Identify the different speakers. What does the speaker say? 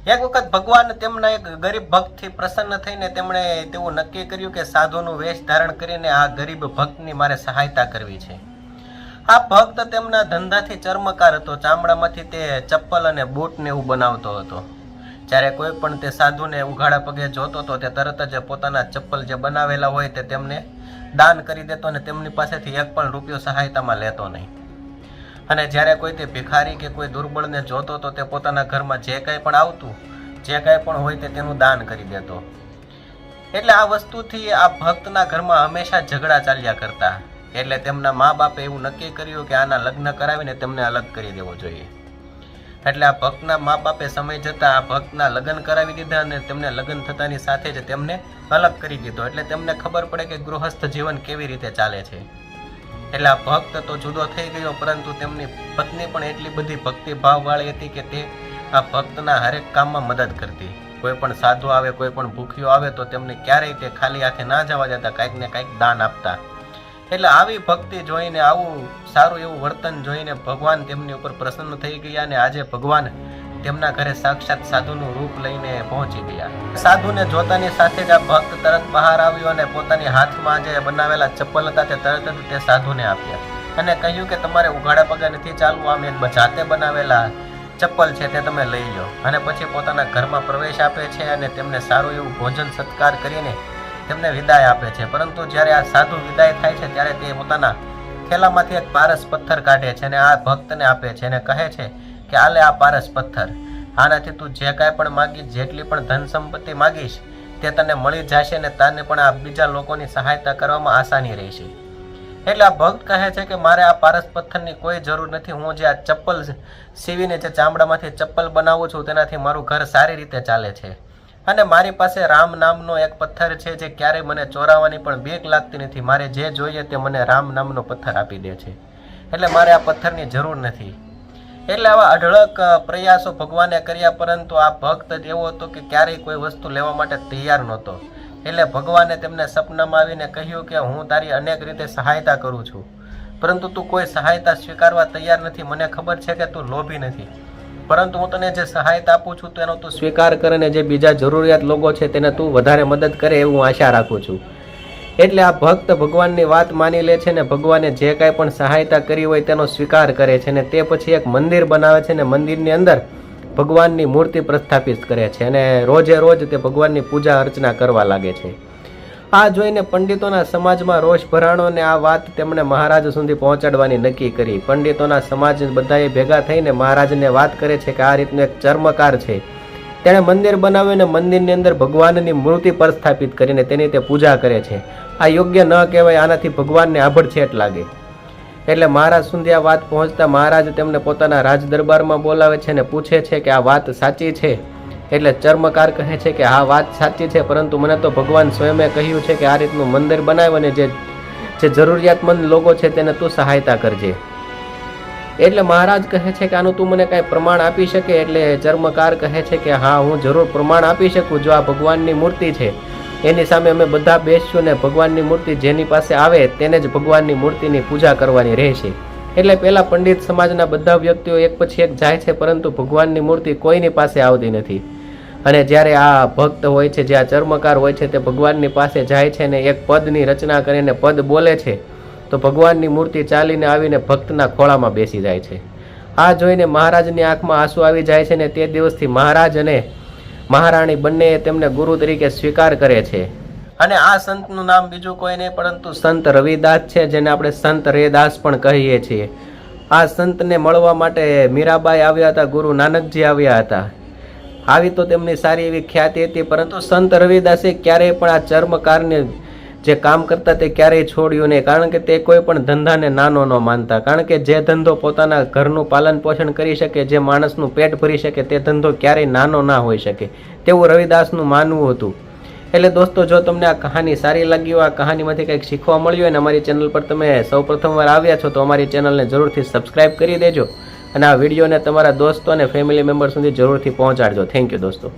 Speaker 1: એક વખત ભગવાન તેમના એક ગરીબ ભક્તથી પ્રસન્ન થઈને તેમણે તેવું નક્કી કર્યું કે સાધુનું વેશ ધારણ કરીને આ ગરીબ ભક્તની મારે સહાયતા કરવી છે. આ ભક્ત તેમના ધંધાથી ચર્મકાર હતો, ચામડામાંથી તે ચપ્પલ અને બૂટને એવું બનાવતો હતો. જ્યારે કોઈ પણ તે સાધુને ઉઘાડા પગે જોતો હતો તે તરત જ પોતાના ચપ્પલ જે બનાવેલા હોય તે તેમને દાન કરી દેતો અને તેમની પાસેથી એક પણ રૂપિયો સહાયતામાં લેતો નહીં. અને જ્યારે કોઈ તે ભિખારી કે કોઈ દુર્બળને જોતો તો તે પોતાના ઘરમાં જે કંઈ પણ આવતું, જે કંઈ પણ હોય તે તેનું દાન કરી દેતો. એટલે આ વસ્તુથી આ ભક્તના ઘરમાં હંમેશા ઝઘડા ચાલ્યા કરતા. એટલે તેમના મા બાપે એવું નક્કી કર્યું કે આના લગ્ન કરાવીને તેમને અલગ કરી દેવો જોઈએ. એટલે આ ભક્તના મા બાપે સમય જતાં આ ભક્તના લગ્ન કરાવી દીધા અને તેમને લગ્ન થતાની સાથે જ તેમને અલગ કરી દીધો. એટલે તેમને ખબર પડે કે ગૃહસ્થ જીવન કેવી રીતે ચાલે છે. એટલે આ ભક્ત તો જુદો થઈ ગયો, પરંતુ તેમની પત્ની પણ એટલી બધી ભક્તિ ભાવવાળી હતી કે તે આ ભક્તના હરેક કામમાં મદદ કરતી. કોઈ પણ સાધુ આવે, કોઈ પણ ભૂખ્યો આવે, તો તેમને ક્યારેય તે ખાલી હાથે ના જવા જતા કાંઈક ને કાંઈક દાન આપતા. એટલે આવી ભક્તિ જોઈને, આવું સારું એવું વર્તન જોઈને ભગવાન તેમની ઉપર પ્રસન્ન થઈ ગયા અને આજે ભગવાન તેમના ઘરે સાક્ષાત સાધુનું રૂપ લઈને પહોંચી ગયા. સાધુને જોતાની સાથે જ આ ભક્ત તરત બહાર આવ્યો અને પોતાની હાથમાં જે બનાવેલા ચપ્પલ હતા તે તરત જ તે સાધુને આપ્યા અને કહ્યું કે તમારે ઉઘાડા પગે નથી ચાલવું, આમ એક જાતે બનાવેલા ચપ્પલ છે તે તમે લઈ લો અને પછી પોતાના ઘરમાં પ્રવેશ આપે છે અને તેમને સારું એવું ભોજન સત્કાર કરીને તેમને વિદાય આપે છે. પરંતુ જ્યારે આ સાધુ વિદાય થાય છે ત્યારે તે પોતાના થેલામાંથી એક પારસ પથ્થર કાઢે છે અને આ ભક્તને આપે છે અને કહે છે કે આલે આ પારસ પથ્થર. આનાથી તું જે કાંઈ પણ માગીશ જેટલી પણ ધન સંપત્તિ માગીશ, તે તને મળી જશે અને તને પણ આ બીજા લોકોની સહાયતા કરવામાં આસાની રહેશે. એટલે આ ભક્ત કહે છે કે મારે આ પારસ પથ્થરની કોઈ જરૂર નથી. હું જે આ ચપ્પલ સીવીને જે ચામડામાંથી ચપ્પલ બનાવું છું, તેનાથી મારું ઘર સારી રીતે ચાલે છે. અને મારી પાસે રામ નામનો એક પથ્થર છે જે ક્યારેય મને ચોરાવાની પણ બેગ લાગતી નથી. મારે જે જોઈએ તે મને રામ નામનો પથ્થર આપી દે છે. એટલે મારે આ પથ્થરની જરૂર નથી. એટલે આવા અઢળક પ્રયાસો ભગવાને કર્યા, પરંતુ આ ભક્ત જ એવો હતો કે ક્યારેય કોઈ વસ્તુ લેવા માટે તૈયાર નહોતો. એટલે ભગવાને તેમને સપનામાં આવીને કહ્યું કે હું તારી અનેક રીતે સહાયતા કરું છું. પરંતુ તું કોઈ સહાયતા સ્વીકારવા તૈયાર નથી. મને ખબર છે કે તું લોભી નથી. પરંતુ હું તને જે સહાયતા આપું છું, તેનો તું સ્વીકાર કરે ને જે બીજા જરૂરિયાત લોકો છે, તેને તું વધારે મદદ કરે એવું આશા રાખું છું. એટલે આ ભક્ત ભગવાનની વાત માની લે છે ને ભગવાને જે કાંઈ પણ સહાયતા કરી હોય તેનો સ્વીકાર કરે છે ને તે પછી એક મંદિર બનાવે છે ને મંદિરની અંદર ભગવાનની મૂર્તિ પ્રસ્થાપિત કરે છે અને રોજે રોજ તે ભગવાનની પૂજા અર્ચના કરવા લાગે છે. આ જોઈને પંડિતોના સમાજમાં રોષ ભરાણોને આ વાત તેમણે મહારાજ સુધી પહોંચાડવાની નક્કી કરી. પંડિતોના સમાજ બધાએ ભેગા થઈને મહારાજને વાત કરે છે કે આ રીતનો એક ચર્મકાર છે. તેણે મંદિર બનાવ્યું અને મંદિરની અંદર ભગવાનની મૂર્તિ પર સ્થાપિત કરીને તેની તે પૂજા કરે છે. આ યોગ્ય ન કહેવાય, આનાથી ભગવાનને આભડછેટ લાગે. એટલે મહારાજ સુધી આ વાત પહોંચતા મહારાજ તેમને પોતાના રાજ દરબારમાં બોલાવે છે અને પૂછે છે કે આ વાત સાચી છે? એટલે ચર્મકાર કહે છે કે આ વાત સાચી છે, પરંતુ મને તો ભગવાન સ્વયંએ કહ્યું છે કે આ રીતનું મંદિર બનાવ્યું અને જે જે જરૂરિયાતમંદ લોકો છે તેને તું સહાયતા કરજે. એટલે મહારાજ કહે છે કે આનું તું મને કાંઈ પ્રમાણ આપી શકે? એટલે ચર્મકાર કહે છે કે, હા, હું જરૂર પ્રમાણ આપી શકું જો આ ભગવાનની મૂર્તિ છે. એની સામે અમે બધા બેસશું ને ભગવાનની મૂર્તિ જેની પાસે આવે તેને જ ભગવાનની મૂર્તિની પૂજા કરવાની રહેશે. એટલે પેલા પંડિત સમાજના બધા વ્યક્તિઓ એક પછી એક જાય છે, પરંતુ ભગવાનની મૂર્તિ કોઈની પાસે આવતી નથી. અને જ્યારે આ ભક્ત હોય છે, જે આ ચર્મકાર હોય છે, તે ભગવાનની પાસે જાય છે ને એક પદની રચના કરીને પદ બોલે છે તો ભગવાનની મૂર્તિ ચાલીને આવીને ભક્તના ખોળામાં બેસી જાય છે. આ જોઈને મહારાજની આંખમાં આંસુ આવી જાય છે ને તે દિવસથી મહારાજ અને મહારાણી બંને તેમને ગુરુ તરીકે સ્વીકાર કરે છે. અને આ સંતનું નામ બીજું કોઈ નહીં, પરંતુ સંત રવિદાસ છે, જેને આપણે સંત રેદાસ પણ કહીએ છીએ. આ સંતને મળવા માટે મીરાબાઈ આવ્યા હતા, ગુરુ નાનકજી આવ્યા હતા. આવી તો તેમની સારી એવી ખ્યાતિ હતી, પરંતુ સંત રવિદાસે ક્યારેય પણ આ ચર્મકારને જે કામ કરતા તે ક્યારેય છોડ્યું નહીં. કારણ કે તે કોઈ પણ ધંધાને નાનો ન માનતા. કારણ કે જે ધંધો પોતાના ઘરનું પાલન પોષણ કરી શકે, જે માણસનું પેટ ભરી શકે, તે ધંધો ક્યારેય નાનો ના હોઈ શકે. તેવું રવિદાસનું માનવું હતું. એટલે દોસ્તો, જો તમને આ કહાની સારી લાગી હોય, આ કહાનીમાંથી કંઈક શીખવા મળ્યું હોય ને અમારી ચેનલ પર તમે સૌ પ્રથમવાર આવ્યા છો, તો અમારી ચેનલને જરૂરથી સબસ્ક્રાઇબ કરી દેજો અને આ વિડીયોને તમારા દોસ્તો અને ફેમિલી મેમ્બર સુધી જરૂરથી પહોંચાડજો. થેન્ક યુ દોસ્તો.